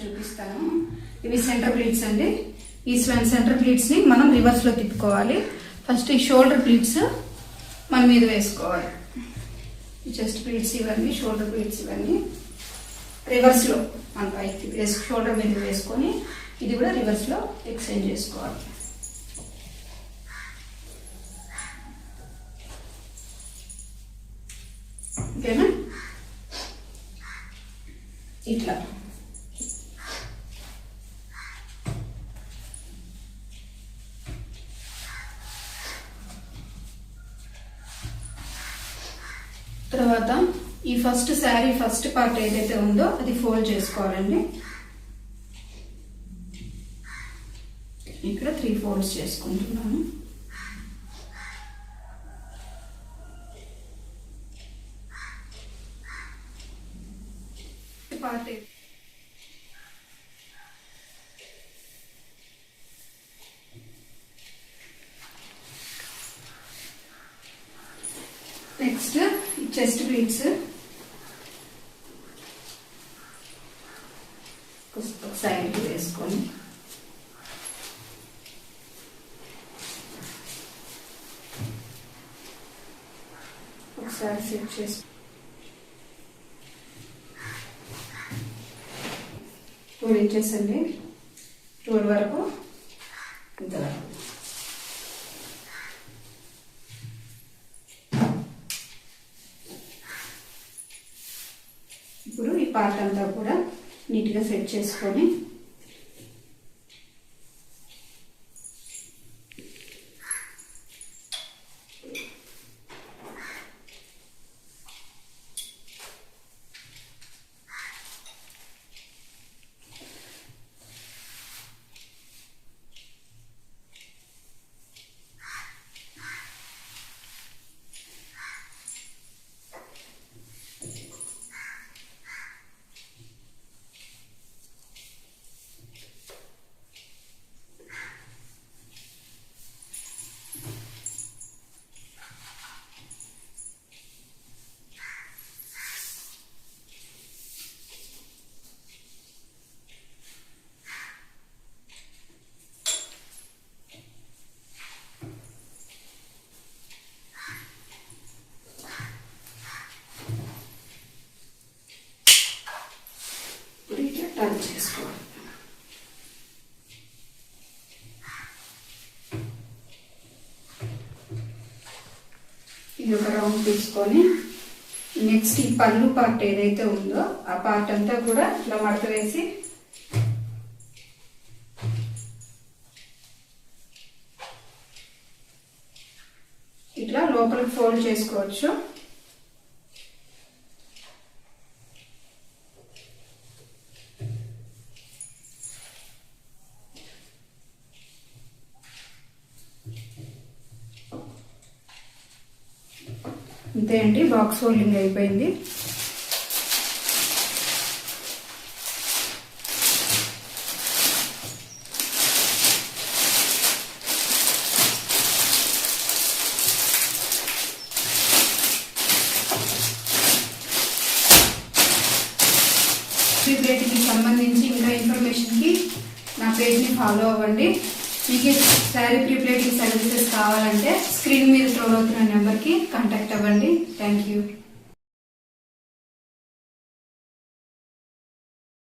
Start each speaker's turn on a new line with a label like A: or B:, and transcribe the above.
A: చూపిస్తాను. ఇవి centre pleats అండి. ఈ సెంటర్ ప్లీట్స్ని మనం రివర్స్లో తిప్పుకోవాలి. ఫస్ట్ ఈ షోల్డర్ ప్లీట్స్ మన మీద వేసుకోవాలి. ఈ చెస్ట్ ప్లీట్స్ ఇవన్నీ షోల్డర్ ప్లీట్స్ ఇవన్నీ రివర్స్లో మన పైకి వేసు షోల్డర్ మీద వేసుకొని ఇది కూడా రివర్స్లో ఎక్స్చేంజ్ చేసుకోవాలి. ఓకేనా? ఇట్లా. తర్వాత ఈ ఫస్ట్ శారీ ఫస్ట్ పార్ట్ ఏదైతే ఉందో అది ఫోల్డ్ చేసుకోవాలండి. ఇక్కడ త్రీ ఫోల్డ్స్ చేసుకుంటున్నాను. పార్ట్ నెక్స్ట్ చెస్ట్ బీట్స్ సైడ్కి వేసుకొని ఒకసారి సెట్ చేసి టూ ఇంచెస్ అండి టూ వరకు. ఇంతవరకు ఇప్పుడు ఈ పార్ట్ అంతా కూడా నీట్గా సెట్ చేసుకొని ఇప్పుడు చేసుకోవాలి ఇది ఒక రౌండ్ తీసుకొని నెక్స్ట్ ఈ పళ్ళు పార్ట్ ఏదైతే ఉందో ఆ పార్ట్ అంతా కూడా ఇట్లా మడత వేసి ఇట్లా లోపలికి ఫోల్డ్ చేసుకోవచ్చు. అంతే అండి బాక్స్ హోల్డింగ్ అయిపోయింది. ప్రిపరేట్కి సంబంధించి ఇంకా ఇన్ఫర్మేషన్కి నా పేజ్ని ఫాలో అవ్వండి. మీకు శారీ ప్రిప్లేటింగ్ సర్వీసెస్ కావాలంటే స్క్రీన్ మీద స్క్రోల్ అవుతున్న నెంబర్కి కాంటాక్ట్ అవ్వండి. Thank you.